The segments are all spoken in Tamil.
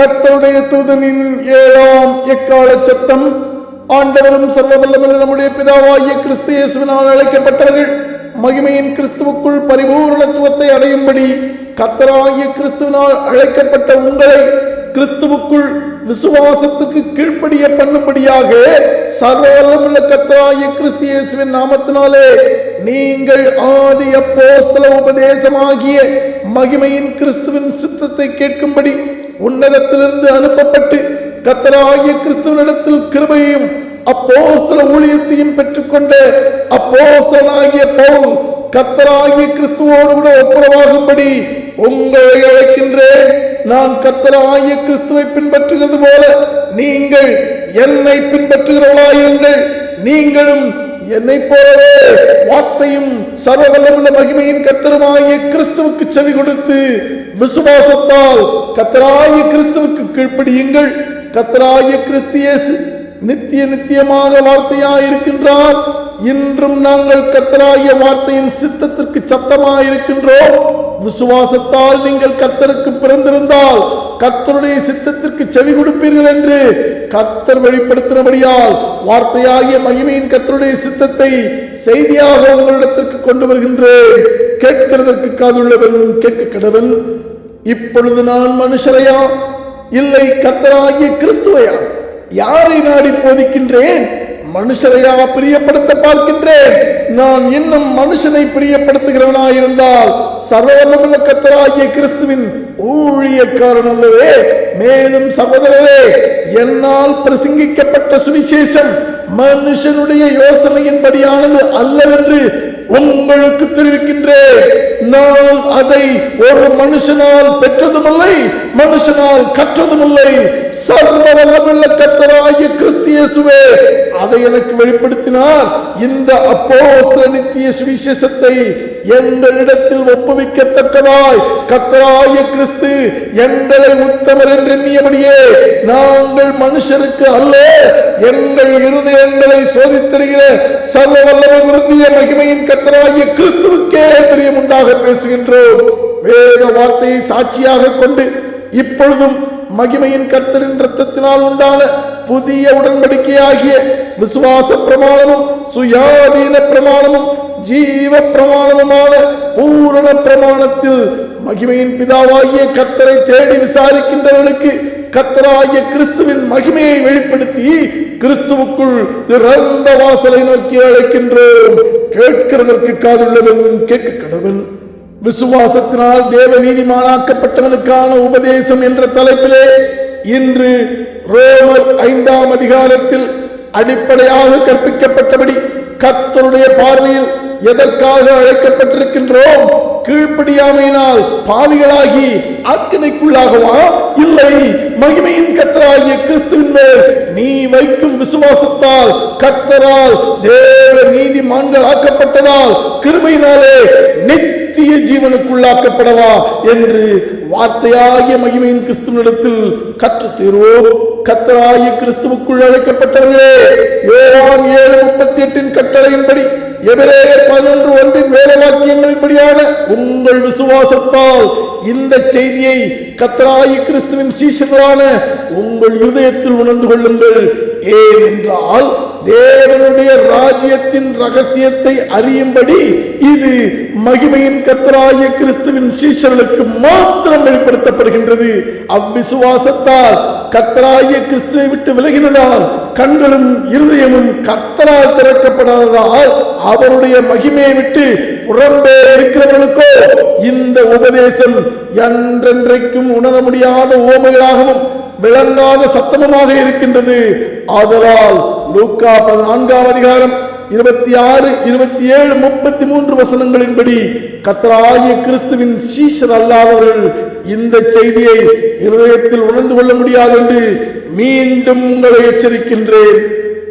கத்தருடைய தூதனின் ஏழாம் எக்கால சத்தம் ஆண்டவரும் சர்வவல்லமுள்ள நம்முடைய பிதாவாகிய கிறிஸ்து இயேசுவினால் அழைக்கப்பட்டவர்கள். மகிமையின் கிறிஸ்துவுக்குள் பரிபூரணத்துவத்தை அடையும்படி கத்தராகிய கிறிஸ்துவினால் அழைக்கப்பட்ட உங்களை கிறிஸ்துவுக்குள் விசுவாசத்துக்கு கீழ்ப்படிய பண்ணும்படியாக சர்வவல்லமுள்ள கத்தராகிய கிறிஸ்து இயேசுவின் நாமத்தினாலே நீங்கள் ஆதி அப்போஸ்தல உபதேசமாகிய மகிமையின் கிறிஸ்துவின் சித்தத்தை கேட்கும்படி உன்னதத்திலிருந்து அனுப்பப்பட்டு கத்தராகிய கிறிஸ்துவனிடத்தில் கிருபையும் அப்போஸ்தல ஊழியத்தையும் பெற்றுக்கொண்ட அப்போஸ்தலனாகிய பவுல் கத்தராகிய கிறிஸ்துவோடு கூட ஒப்புரவாகும்படி உங்களை அழைக்கின்றேன். நான் கத்தராகிய கிறிஸ்துவை பின்பற்றுகிறது போல நீங்கள் என்னை பின்பற்றுகிறவர்களாயிருங்கள். நீங்களும் என்னை போலவே வார்த்தையும் சர்வவல்லமுள்ள மகிமையின் கத்தருமாகிய கிறிஸ்துவுக்கு செவி கொடுத்து விசுவாசத்தால் கத்தராய கிறிஸ்துவுக்கு கீழ்ப்படியுங்கள். கத்தராய கிறிஸ்தியேசு நித்திய நித்தியமாக வார்த்தையாயிருக்கின்றார். இன்றும் நாங்கள் கத்தராகிய வார்த்தையின் சித்தத்திற்கு சத்தமாக இருக்கின்றோம் விசுவாசத்தால் நீங்கள் கத்தருக்கு பிறந்திருந்தால் கத்தருடைய சித்தத்திற்கு செவி கொடுப்பீர்கள் என்று கத்தர் வெளிப்படுத்தினபடியால் வார்த்தையாகிய மகிமையின் கத்தருடைய சித்தத்தை செய்தியாக உங்களிடத்திற்கு கொண்டு வருகின்றேன். கேட்கிறதற்கு காதுள்ளவன் கேட்க கடவன். இப்பொழுது நான் மனுஷரையா? இல்லை கத்தராகிய கிறிஸ்துவையா? யாரை நாடி போதிக்கின்றேன்? மனுஷரையா பிரியப்படுத்த பார்க்கின்றேன். நான் இன்னும் மனுஷனை பிரியப்படுத்துகிறவனாயிருந்தால் சர்வவல்லமுள்ள கத்தராகிய கிறிஸ்துவின் ஊழியக்காரன் அல்லவே மேலும் சகோதரரே என்னால் பிரசங்கிக்கப்பட்ட சுவிசேஷம் மனுஷனுடைய யோசனையின்படியானது அல்லவென்று உங்களுக்கு தெரிவிக்கின்றேன். நான் அதை ஒரு மனுஷனால் பெற்றதுமில்லை மனுஷனால் கற்றதுமில்லை சர்வவல்லமுள்ள கத்தராகிய கிறிஸ்தியேசுவே அதை எனக்கு வெளிப்படுத்தினார். இந்த அப்போஸ்திர நித்திய சுவிசேஷத்தை எங்களிடத்தில் ஒப்புவிக்கத்தக்கதாய். கத்தராய கிறிஸ்து எங்களை உத்தமர் என்று எண்ணியபடியே நாங்கள் மனுஷருக்கு அல்ல எங்கள் இருதயங்களை சோதித்தருகிற சர்வ வல்லமை விருந்திய மகிமையின் கத்தராகிய கிறிஸ்துவுக்கே பிரியம் உண்டாக பேசுகின்றோம். வேத வார்த்தையை சாட்சியாக கொண்டு இப்பொழுதும் மகிமையின் கர்த்தரின் ரத்தத்தினால் உண்டான புதிய உடன்படிக்கையாகிய விசுவாச பிரமாணமும் சுயாதீன பிரமாணமும் ஜீவ பிரமாணமுமான பூரண பிரமாணத்தில் மகிமையின் பிதாவாகிய கர்த்தரை தேடி விசாரிக்கின்றவர்களுக்கு கத்தராகிய கிறிஸ்துவின் மகிமையை வெளிப்படுத்தி கிறிஸ்துவுக்குள் திறந்த வாசலை நோக்கி அழைக்கின்றோம். கேட்கிறதற்கு காதுள்ளவன் கேட்க கடவன். விசுவாசத்தினால் தேவ நீதிமானாக்கப்பட்டவனுக்கான உபதேசம் என்ற தலைப்பிலே இன்று ரோமர் ஐந்தாம் அதிகாரத்தில் அடிப்படையாக கற்பிக்கப்பட்டபடி கத்தருடைய பார்வையில் எதற்காக அழைக்கப்பட்டிருக்கின்றோம்? கீழ்ப்படியாமையினால் பாவிகளாகி அக்கினைக்குள்ளாகவா இல்லை மகிமையின் கத்தராகிய கிறிஸ்துவின் மேல் நீ வைக்கும் விசுவாசத்தால் கத்தரால் தேவ நீதிமான்கள் ஆக்கப்பட்டதால் கிருபையினாலே நித்திய ஜீவனுக்குள்ளாக்கப்படவா என்று வார்த்தையாகிய மகிமையின் கிறிஸ்துவனிடத்தில் கற்று தீர்வோ கத்தராகிய கிறிஸ்துவுக்குள் அழைக்கப்பட்டவர்களே யோவான் ஏழு முப்பத்தி எட்டின் கட்டளையின்படி எபிரேயர் பதினொன்று ஒன்றின் வேதவாக்கியங்களின்படியான உங்கள் விசுவாசத்தால் இந்த செய்தியை கத்தராயி கிறிஸ்துவின் சீசர்களான உங்கள் இருதயத்தில் உணர்ந்து கொள்ளுங்கள். ஏனென்றால் தேவனுடைய ராஜ்யத்தின் ரகசியத்தை அறியும்படி இது மகிமையின் கத்தராய கிறிஸ்துவின் சீஷர்களுக்கு மாத்திரம் வெளிப்படுத்தப்படுகின்றது. அவ்விசுவாசத்தால் கத்தராய கிறிஸ்துவை விட்டு விலகினதால் கண்களும் இருதயமும் கத்தரால் திறக்கப்படாததால் அவருடைய மகிமையை விட்டு புறம்பே இருக்கிறவர்களுக்கோ இந்த உபதேசம் என்றென்றைக்கும் உணர முடியாத ஓமைகளாகவும் விளங்காத சத்தமுமாக இருக்கின்றது. ஆதலால் லூக்கா பதினான்காம் அதிகாரம் இருபத்தி ஆறு இருபத்தி ஏழு முப்பத்தி மூன்று வசனங்களின்படி கத்தராகிய கிறிஸ்துவின் சீஷர் அல்லாதவர்கள் இந்த செய்தியை இருதயத்தில் உணர்ந்து கொள்ள முடியாது என்று மீண்டும் உங்களை எச்சரிக்கின்றேன்.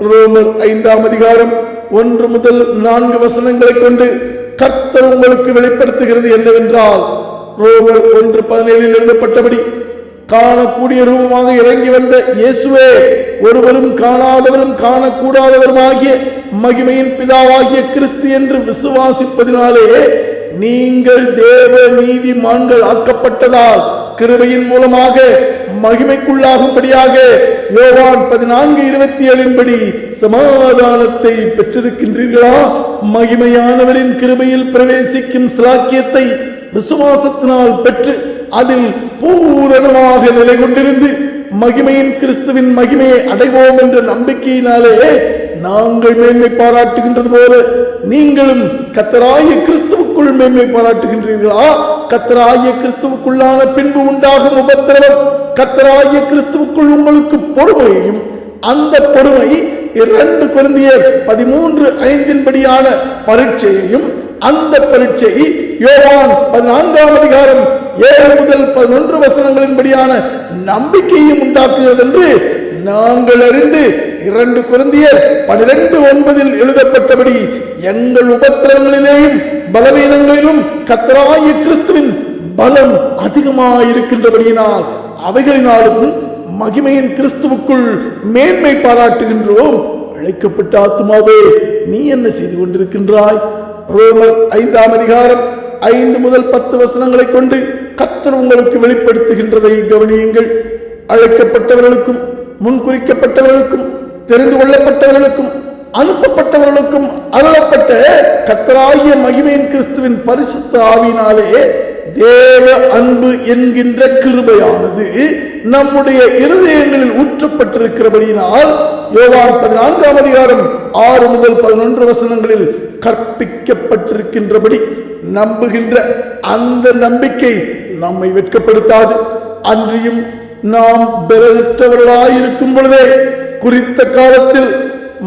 ரோமர் ஐந்தாம் அதிகாரம் ஒன்று முதல் நான்கு வசனங்களை கொண்டு கர்த்தர் உங்களுக்கு வெளிப்படுத்துகிறது என்னவென்றால் ரோமர் ஒன்று பதினேழில் எழுதப்பட்டபடி காணக்கூடிய ரூபமாக இறங்கி வந்த இயேசுவே ஒருவரும் காணாதவரும் காணக்கூடாதவருமாகிய மகிமையின் பிதாவாகிய கிறிஸ்து என்று விசுவாசிப்பதினாலே நீங்கள் தேவ நீதிமான்கள் ஆக்கப்பட்டதால் கிருபையின் மூலமாக மகிமைக்குள்ளாகும்படியாக யோவான் பதினான்கு இருபத்தி ஏழின்படி சமாதானத்தை பெற்றிருக்கின்றீர்களா? மகிமையானவரின் கிருபையில் பிரவேசிக்கும் சிலாக்கியத்தை விசுவாசத்தினால் பெற்று அதில் பூரணமாக நிலை கொண்டிருந்து மகிமையின் கிறிஸ்துவின் மகிமையை அடைவோம் என்ற நம்பிக்கையினாலே நாங்கள் மேன்மை பாராட்டுகின்றது போல நீங்களும் கத்தராய கிறிஸ்துவுக்குள் மேன்மை பாராட்டுகின்றீர்களா? கத்தராய கிறிஸ்துவுக்குள்ளான பின்பு உண்டாகும் உபத்திரவம் கத்தராய கிறிஸ்துவுக்குள் உங்களுக்கு பொறுமையையும் அந்த பொறுமை இரண்டு குருந்தியர் பதிமூன்று ஐந்தின்படியான பரீட்சையையும் அந்த பரீட்சை யோவான் பதினான்காம் அதிகாரம் ஏழு முதல் பதினொன்று வசனங்களின்படியான நம்பிக்கையும் உண்டாக்குகிறது என்று நாங்கள் அறிந்து இரண்டு குருந்தியர் பனிரெண்டு ஒன்பதில் எழுதப்பட்டபடி எங்கள் உபத்திரங்களிலேயும் பலவீனங்களிலும் கத்தராய கிறிஸ்துவின் பலம் அதிகமாயிருக்கின்றபடியினால் அவைகளினாலும் மகிமையின் கிறிஸ்துவுக்குள் மேன்மை பாராட்டுகின்றோம். அழைக்கப்பட்ட ஆத்மாவே நீ என்ன செய்து கொண்டிருக்கின்றாய்? ரோமர் ஐந்தாம் அதிகாரம் ஐந்து முதல் பத்து வசனங்களை கொண்டு கத்தர் உங்களுக்கு வெளிப்படுத்துகின்றதை கவனியுங்கள். அழைக்கப்பட்டவர்களுக்கும் முன்குறிக்கப்பட்டவர்களுக்கும் தெரிந்து கொள்ளப்பட்டவர்களுக்கும் அனுப்பப்பட்டவர்களுக்கும் அருளப்பட்ட கத்தராகிய மகிமையின் கிறிஸ்துவின் பரிசுத்த ஆவியினாலே தேவ அன்பு என்கின்ற கிருபையானது நம்முடைய இருதயங்களில் ஊற்றப்பட்டிருக்கிறபடியினால் யோவான் பதினான்காம் அதிகாரம் ஆறு முதல் பதினொன்று வசனங்களில் கற்பிக்கப்பட்டிருக்கின்றபடி நம்புகின்ற அந்த நம்பிக்கை நம்மை வெட்கப்படுத்தாது. அன்றியும் நாம் பெறற்றவர்களாயிருக்கும் பொழுதே குறித்த காலத்தில்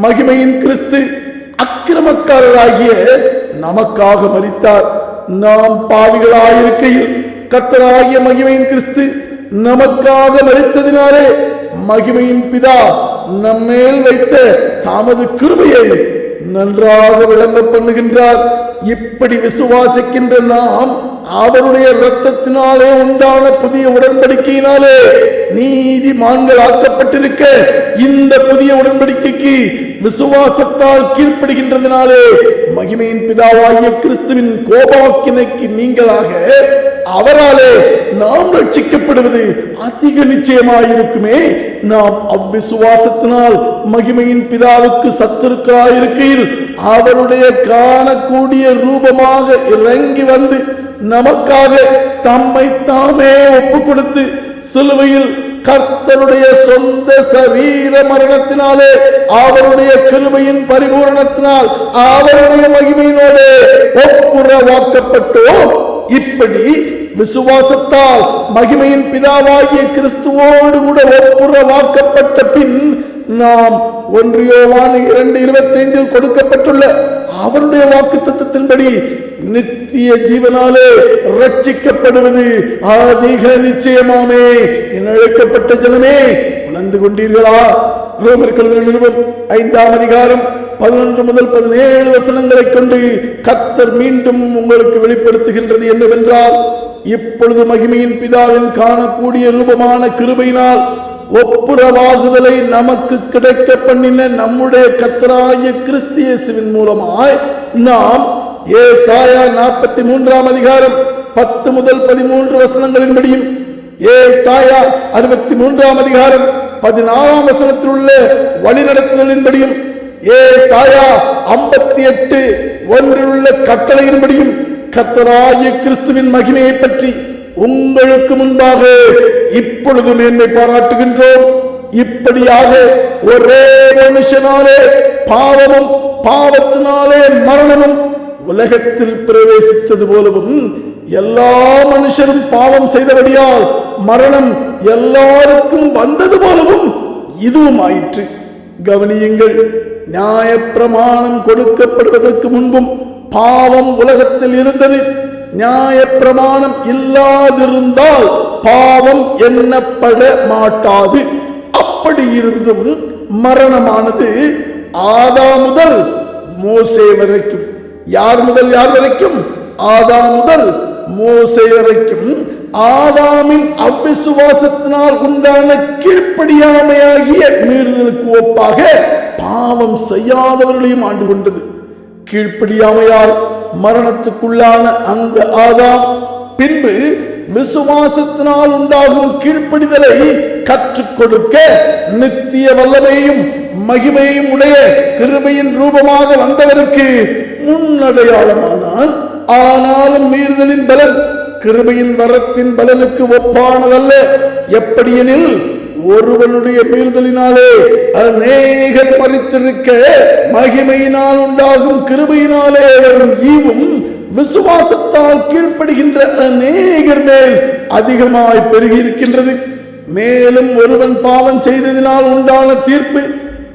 மகிமையின் கிறிஸ்து அக்கிரமக்காரராகிய நமக்காக மரித்தார். நாம் பாவிகளாயிருக்கையில் கத்தராகிய மகிமையின் கிறிஸ்து நமக்காக மரித்ததினாலே மகிமையின் பிதா நம்மேல் வைத்த தாமது கிருபையை நன்றாக விளங்க பண்ணுகின்றார். இப்படி விசுவாசிக்கின்ற நாம் அவருடைய இரத்தத்தினாலே உண்டான புதிய உடன்படிக்கையினாலே நீதிமான்கள் ஆக்கப்பட்டிருக்க இந்த புதிய உடன்படிக்கைக்கு விசுவாசத்தால் கீழ்ப்படுகின்றதினாலே மகிமையின் பிதாவாகிய கிறிஸ்துவின் கோபாக்கினைக்கு நீங்களாக அவராலே நாம் ரட்சிக்கப்படுவது அதிக நிச்சயமாயிருக்குமே. நாம் அவ்விசுவாசத்தினால் மகிமையின் பிதாவுக்கு சத்துருக்களாயிருக்கையில் அவருடைய காணக்கூடிய ரூபமாக இறங்கி வந்து நமக்காக தம்மை தாமே ஒப்பு கொடுத்து சிலுவையில் கர்த்தருடைய சொந்த சரீர மரணத்தினாலே அவருடைய கிருபையின் பரிபூரணத்தினால் அவருடைய மகிமையினோடு ஒப்புரவாக்கப்பட்டோம். இப்படி விசுவாசத்தால் மகிமையின் பிதாவாகிய கிறிஸ்துவோடு கூட ஒப்புரவாக்கப்பட்ட பின் நாம் ஒன்றியோவான் இரண்டு இருபத்தி ஐந்தில் கொடுக்கப்பட்டுள்ள அவருடைய வாக்கு தத்துவத்தின்படி நித்திய ஜீவனாலே ரட்சிக்கப்படுவது அதிக நிச்சயமாமே. என அழைக்கப்பட்ட ஜனமே உணர்ந்து கொண்டீர்களா? ரோமர்கள் நிருபம் ஐந்தாம் அதிகாரம் பதினொன்று முதல் பதினேழு வசனங்களை கொண்டு கத்தர் மீண்டும் உங்களுக்கு வெளிப்படுத்துகின்றது என்னவென்றால் இப்பொழுது மகிமையின் பிதாவின் காணக்கூடிய ரூபமான கிருபையினால் ஒப்புரவாகுதலை நமக்கு கிடைக்க பண்ணின நம்முடைய கத்தராய கிறிஸ்தியேசுவின் மூலமாய் நாம் ஏசாயா நாற்பத்தி மூன்றாம் அதிகாரம் பத்து முதல் பதிமூன்று வசனங்களின்படியும் ஏசாயா அறுபத்தி மூன்றாம் அதிகாரம் பதினாறாம் வசனத்தில் உள்ள வழிநடத்துதலின்படியும் ஏசாயா ஐம்பத்தி எட்டு ஒன்றில் உள்ள கட்டளையின்படியும் கத்தராய கிறிஸ்துவின் மகிமையை பற்றி உங்களுக்கு முன்பாக இப்பொழுது மேன்மை பாராட்டுகின்றோம். இப்படியாக ஒரே மனுஷனாலே பாவமும் பாவத்தினாலே மரணமும் உலகத்தில் பிரவேசித்தது போலவும் எல்லா மனுஷரும் பாவம் செய்தபடியால் மரணம் எல்லாருக்கும் வந்தது போலவும் இதுவும் ஆயிற்று. கவனியுங்கள் நியாயப்பிரமாணம் கொடுக்கப்படுவதற்கு முன்பும் பாவம் உலகத்தில் இருந்தது. நியாயப்பிரமாணம் இல்லாதிருந்தால் பாவம் எண்ணப்பட மாட்டாது. அப்படி இருந்தும் மரணமானது ஆதா முதல் மோசே வரைக்கும். யார் முதல் யார் வரைக்கும்? ஆதாம் முதல் மோசை வரைக்கும். ஆதாமின் அவ்விசுவாசத்தினால் உண்டான கீழ்ப்படியாமையாகிய மீறுதலுக்கு ஒப்பாக பாவம் செய்யாதவர்களையும் ஆண்டு கொண்டது. கீழ்ப்படியாமையால் மரணத்துக்குள்ளான அந்த ஆதாம் பின்பு விசுவாசத்தினால் உண்டாகும் கீழ்ப்படிதலை கற்றுக் கொடுக்க நித்திய வல்லமையும் மகிமையும் உடைய கிருபையின் ரூபமாக வந்தவருக்கு முன்னடையாளமானான். ஆனாலும் மீறுதலின் பலன் கிருபையின் வரத்தின் பலனுக்கு ஒப்பானதல்ல. எப்படியெனில் ஒருவனுடைய மீறுதலினாலே அநேகர் மறித்திருக்க மகிமையினால் உண்டாகும் கிருபையினாலே வரும் ஈவும் விசுவாசத்தால் கீழ்ப்படுகின்ற அநேகர் மேல் அதிகமாய் பெருகியிருக்கின்றது. மேலும் ஒருவன் பாவம் செய்ததினால் உண்டான தீர்ப்பு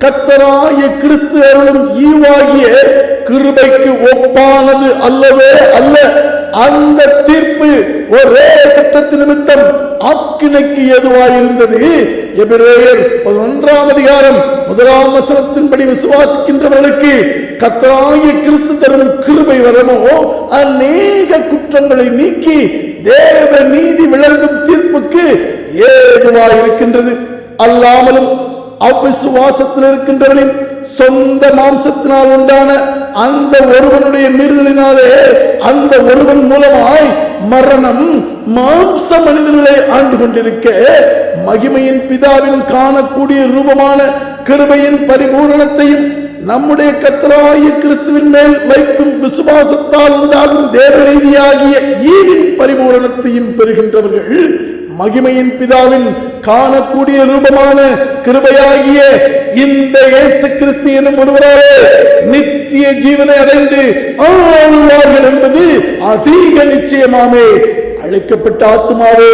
கத்தராய கிறிஸ்து அருளும் ஈவாகிய கிருபைக்கு ஒப்பானது அல்லவே அல்ல. அந்த தீர்ப்பு ஒரே கட்டத்து நிமித்தம் ஆக்கினைக்கு ஏதுவாயிருந்தது. எபிரேயர் பதினொன்றாம் அதிகாரம் முதலாம் வசனத்தின்படி விசுவாசிக்கின்றவர்களுக்கு கத்தராகிய கிறிஸ்து தரும் கிருபை வரமோ அநேக குற்றங்களை நீக்கி தேவ நீதி விளங்கும் தீர்ப்புக்கு ஏதுவாயிருக்கின்றது அல்லாமலும் அவ்விசுவாசத்தில் இருக்கின்றவனின் சொந்த மாம்சத்தினால் உண்டான அந்த ஒருவனுடைய மீறுதலினாலே அந்த ஒருவன் மூலமாய் மரணம் மாம்ச மனிதர்களை ஆண்டு கொண்டிருக்க மகிமையின் பிதாவின் காணக்கூடிய ரூபமான கிருபையின் பரிபூரணத்தையும் நம்முடைய கத்தராய கிறிஸ்துவின் மேல் வைக்கும் விசுவாசத்தால் உண்டாகும் தேவநீதியாகிய ஈவின் பரிபூரணத்தையும் பெறுகின்றவர்கள் மகிமையின் பிதாவின் காணக்கூடிய ரூபமான கிருபையாகிய இந்த இயேசு கிறிஸ்து எனும் ஒருவராலே நித்திய ஜீவனை அடைந்து ஆளுவார்கள் என்பது அதிக நிச்சயமாமே. அழைக்கப்பட்ட ஆத்மாவே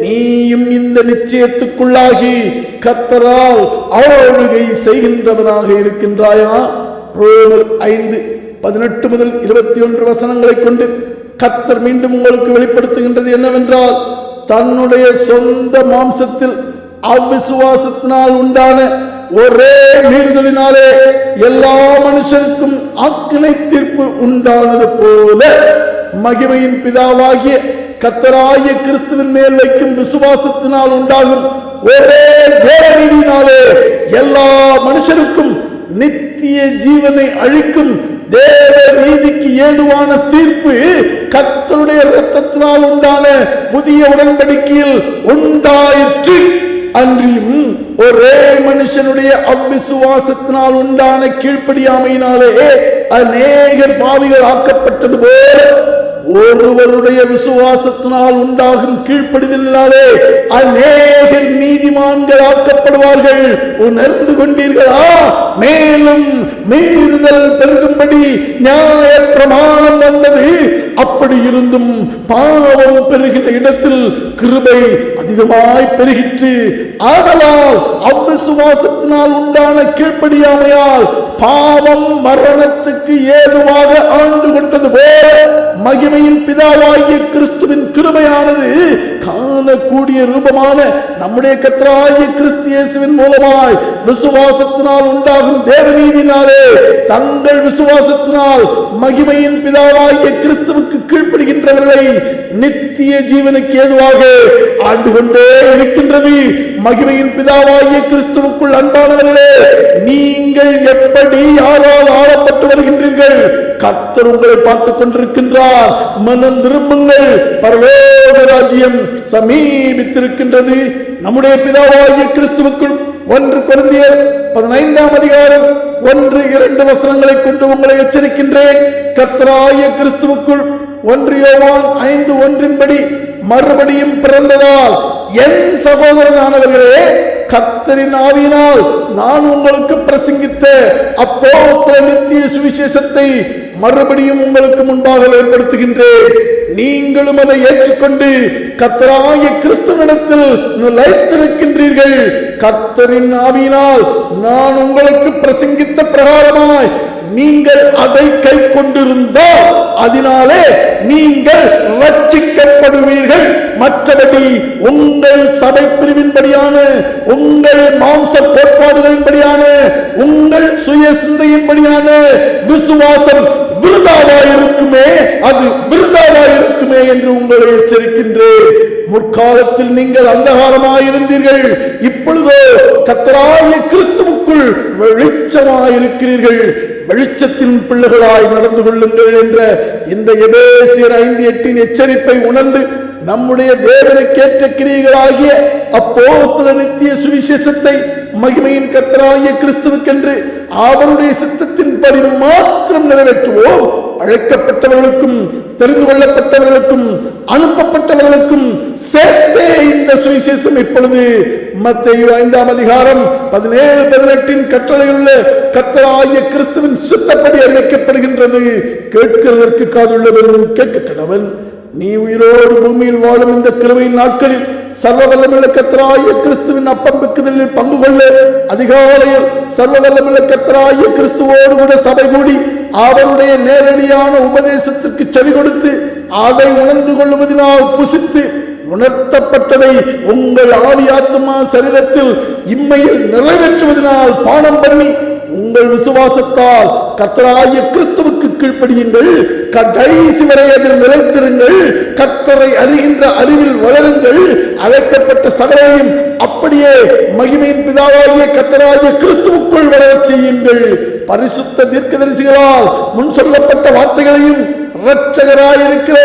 நீயும் இந்த நிச்சயத்துக்குள்ளாகி கத்தரால் ஆளுகை செய்கின்றவனாக இருக்கின்றாயா? ரோமர் ஐந்து பதினெட்டு முதல் இருபத்தி ஒன்று வசனங்களை கொண்டு கத்தர் மீண்டும் உங்களுக்கு வெளிப்படுத்துகின்றது என்னவென்றால் தன்னுடைய சொந்த மாம்சத்தில் அவ்விசுவாசத்தினால் உண்டான ஒரே மீறுதலினாலே எல்லா மனுஷருக்கும் அக்கினை தீர்ப்பு உண்டானது போல மகிமையின் பிதாவாகிய கத்தராய கிறிஸ்துவின் மேல் வைக்கும் விசுவாசத்தினால் உண்டாகும் ஒரே தேவநீதியினாலே எல்லா மனுஷருக்கும் நித்திய ஜீவனை அழிக்கும் தேவ நீதிக்கு ஏதுவான தீர்ப்பு கத்தருடைய இரத்தத்தினால் உண்டான புதிய உடன்படிக்கையில் உண்டாயிற்று. அன்றியும் ஒரே மனுஷனுடைய அவ்விசுவாசத்தினால் உண்டான கீழ்ப்படியாமையினாலே அநேகர் பாவிகள் ஆக்கப்பட்டது போல ஒருவருடைய விசுவாசத்தினால் உண்டாகும் கீழ்ப்படிதலினாலே அநேகர் நீதிமான்கள் ஆக்கப்படுவார்கள் உணர்ந்து கொண்டீர்களா? மேலும் மீறுதல் பெருகும்படி நியாய பிரமாணம் வந்தது. அப்படி இருந்தும் பாவம் பெருகின்ற இடத்தில் கிருபை அதிகமாய் பெருகிற்று. ஆதலால் அவ்விசுவாசத்தினால் உண்டான கீழ்ப்படியாமையால் பாவம் மரணத்துக்கு ஏதுவாக ஆண்டு கொண்டது போல மகிமையின் பிதாவாகிய கிறிஸ்துவின் கிருபையானது காணக்கூடிய ரூபமான நம்முடைய கத்தராய கிறிஸ்து இயேசுவின் மூலமாய் விசுவாசத்தினால் உண்டாகும் தேவநீதினாலே தங்கள் விசுவாசத்தினால் மகிமையின் பிதாவாகிய கிறிஸ்துவுக்கு கீழ்ப்படுகின்றவர்களை நித்திய ஜீவனுக்கு ஏதுவாக ஆண்டு கொண்டே இருக்கின்றது. மகிமையின் பிதாவாகிய கிறிஸ்துவுக்குள் அன்பானவர்களே நீங்கள் எப்படி யாரால் ஆளப்பட்டு வருகின்றீர்கள்? கத்தர் உங்களை பார்த்துக் கொண்டிருக்கின்றார். மனம் திரும்புங்கள். பரலோக ராஜ்யம் சமீபித்திருக்கின்றது நம்முடைய பிதாவாகிய கிறிஸ்துவுக்குள் ஒன்று குழந்தையர் பதினைந்தாம் அதிகாரம் ஒன்று இரண்டு வசனங்களை கொண்டு உங்களை எச்சரிக்கின்றேன் கர்த்தராய கிறிஸ்துவுக்குள் ஒன்று யோவான் ஐந்து ஒன்றின்படி மறுபடியும் பிறந்ததால் என் சகோதரனானவர்களே கர்த்தரின் ஆவியினால் நான் உங்களுக்கு பிரசங்கித்த அப்போ நித்திய சுவிசேஷத்தை மறுபடியும் உங்களுக்கு முன்பாக ஏற்படுத்துகின்றேன் நீங்களும் அதை ஏற்றுக்கொண்டு கர்த்தராகிய கிறிஸ்துவனிடத்தில் நிலைத்திருக்கின்றீர்கள். கர்த்தரின் ஆவியினால் நான் உங்களுக்கு பிரசங்கித்த பிரகாரமாய் நீங்கள் அதை கை கொண்டிருந்த அதனாலே நீங்கள் ரட்சிக்கப்படுவீர்கள். மற்றபடி உங்கள் சபை பிரிவின்படியான உங்கள் மாம்ச கோட்பாடுகளின்படியான உங்கள் சுய சிந்தையின்படியான விசுவாசம் விருதாவாயிருக்குமே அது விருதாவாயிருக்குமே என்று உங்களை எச்சரிக்கின்றேன். முற்காலத்தில் நீங்கள் அந்தகாரமாயிருந்தீர்கள். இப்பொழுதோ கத்தராய கிறிஸ்துவுக்குள் வெளிச்சமாயிருக்கிறீர்கள். வெளிச்சத்தின் பிள்ளைகளாய் நடந்து கொள்ளுங்கள் என்ற இந்த எபேசியர் ஐந்து எட்டின் எச்சரிப்பை உணர்ந்து நம்முடைய தேவனுக்கேற்ற கிரியைகளாகிய அப்போ நித்திய சுவிசேஷத்தை மகிமையின் கத்தராகிய கிறிஸ்துவுக்கென்று அவருடைய சித்தத்தின்படி மாத்திரம் நிறைவேற்றுவோம். அழைக்கப்பட்டவர்களுக்கும் தெரிந்து கொள்ளப்பட்டவர்களுக்கும் அனுப்பப்பட்டவர்களுக்கும் சேர்த்தே இந்த சுவிசேஷம் இப்பொழுது. மத்திய ஐந்தாம் அதிகாரம் பதினேழு பதினெட்டின் கட்டளையுள்ள கத்தராகிய கிறிஸ்துவின் சித்தப்படி அறிவிக்கப்படுகின்றது. கேட்கிறதற்கு காதுள்ளவன் கேட்க கடவன் நீ உயிரோடு பூமியில் வாழும் இந்த கிருபையின் நாட்களில் சர்வ வல்லமுள்ள கத்தராகிய கிறிஸ்துவின் அப்பம் பங்கு கொள்ள அதிகாலையில் சர்வ வல்லமுள்ள கத்தராகிய கிறிஸ்துவோடு கூட சபை கூடி அவருடைய நேரடியான உபதேசத்திற்கு செவி கொடுத்து அதை உணர்ந்து கொள்வதனால் புசித்து உணர்த்தப்பட்டதை உங்கள் ஆவி சரீரத்தில் இம்மையில் நிறைவேற்றுவதனால் பானம் பண்ணி உங்கள் விசுவாசத்தால் கர்த்தராகிய கிறிஸ்துவுக்கு கீழ்ப்படியுங்கள். கடைசி வரை அதில் நிலைத்திருங்கள். கர்த்தரை அறிகின்ற அறிவில் வளருங்கள். அழைக்கப்பட்ட சகலையும் அப்படியே மகிமையின் பிதாவாகிய கர்த்தராகிய கிறிஸ்துவுக்குள் வளரச் செய்யுங்கள். பரிசுத்த தீர்க்கதரிசிகளால் முன் சொல்லப்பட்ட வார்த்தைகளையும் இரட்சகராயிருக்கிற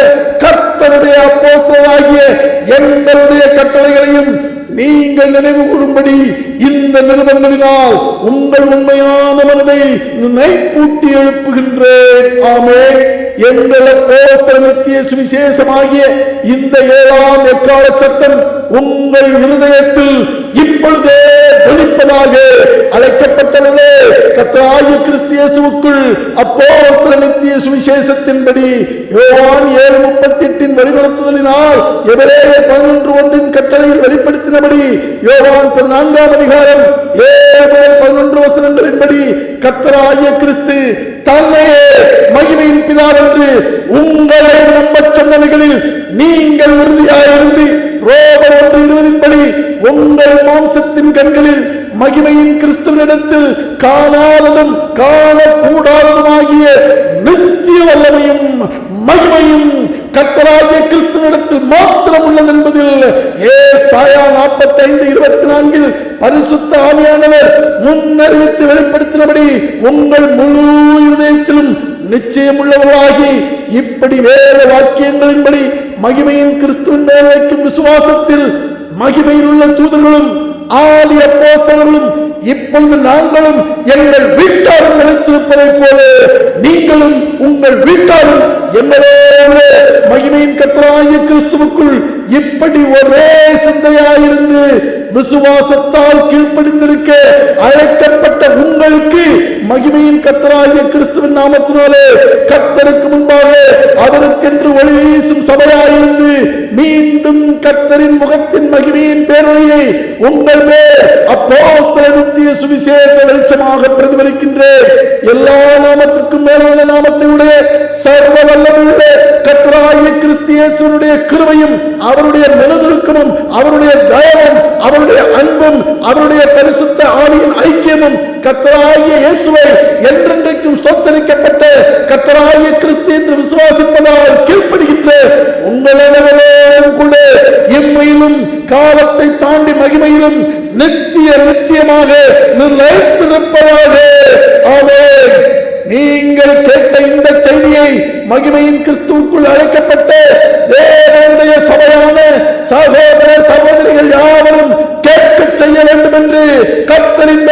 கர்த்தருடைய அப்போஸ்தலாகிய எங்களுடைய கட்டளைகளையும் நீங்கள் நினைவு கூறும்படி இந்த நிறுவனங்களினால் உங்கள் உண்மையான மனதை நைப்பூட்டி எழுப்புகின்றேன். ஆமே எங்கள் அப்போஸ்தல நித்திய சுவிசேஷமாகிய இந்த ஏழாம் எக்கால சத்தம் உங்கள் இருதயத்தில் இப்பொழுதே ஒலிப்பதாக அழைக்கப்பட்டவர்களே கத்தராய கிறிஸ்து அப்போ நித்திய சுவிசேஷத்தின்படி யோவான் ஏழு முப்பத்தி எட்டின் வழிநடத்துதலினால் எவரேய பதினொன்று ஒன்றின் கட்டளையில் வெளிப்படுத்தினபடி யோவான் பதினான்காம் அதிகாரம் ஏழு பதினொன்று வசனங்களின்படி கத்தராய கிறிஸ்து தன்னையே மகிமையின் பிதாவென்று உங்களை நம்பச் சொன்னவைகளில் நீங்கள் உறுதியாயிருந்து ரோமர் ஒன்று இருபதின்படி உங்கள் மாம்சத்தின் கண்களில் மகிமையின் கிறிஸ்துவனிடத்தில் காணாததும் காணக்கூடாததுமாகிய நித்திய வல்லமையும் மகிமையும் கத்தராகிய கிறிஸ்துவனிடத்தில் மாத்திரம் உள்ளது என்பதில் சாயா நாற்பத்தி ஐந்து இருபத்தி நான்கில் பரிசுத்த ஆவியானவர் முன்னறிவித்து வெளிப்படுத்தினபடி உங்கள் முழு இருதயத்திலும் நிச்சயம் உள்ளவர்களாகி இப்படி வேத வாக்கியங்களின்படி மகிமையின் கிறிஸ்துவின் மேல் வைக்கும் விசுவாசத்தில் மகிமையில் உள்ள தூதர்களும் ஆதி அப்போஸ்தலர்களும் இப்பொழுது நாங்களும் எங்கள் வீட்டாரும் நினைத்திருப்பதைப் போல நீங்களும் உங்கள் வீட்டாரும் எங்களோட மகிமையின் கத்தராய கிறிஸ்துவுக்குள் இப்படி ஒரே சிந்தையாயிருந்து விசுவாசத்தால் கீழ்ப்படிந்திருக்க அழைக்கப்பட்ட உங்களுக்கு மகிமையின் கத்தராகிய கிறிஸ்துவின் நாமத்தினாலே கத்தருக்கு முன்பாக அவருக்கென்று ஒளி வீசும் சபையாயிருந்து மீண்டும் கத்தரின் முகத்தின் மகிமையின் பேரொழியை உங்கள் மேல் அப்போஸ்தல நித்திய சுவிசேஷ வெளிச்சமாக பிரதிபலிக்கின்றேன். எல்லா நாமத்திற்கும் மேலான நாமத்தை சர்வ வல்லமுள்ள கத்தராகிய கிறிஸ்து இயேசுவினுடைய அவருடைய மனதுருக்கமும் அவருடைய அவருடைய பரிசுத்த ஆவியின் ஐக்கியமும் கத்தராகிய இயேசுவை என்றென்றைக்கும் சொத்தரிக்கப்பட்ட கத்தராகிய கிறிஸ்து என்று விசுவாசிப்பதால் கீழ்ப்படுகின்ற உங்கள் கூட இம்மையிலும் காலத்தை தாண்டி மகிமையிலும் நித்திய நித்தியமாக நிலைத்திருப்பதாக. ஆமென். நீங்கள் கேட்ட இந்த செய்தியை மகிமையின் கிறிஸ்துவுக்குள் அழைக்கப்பட்ட தேவனுடைய சபையான சகோதர கர்த்தரின்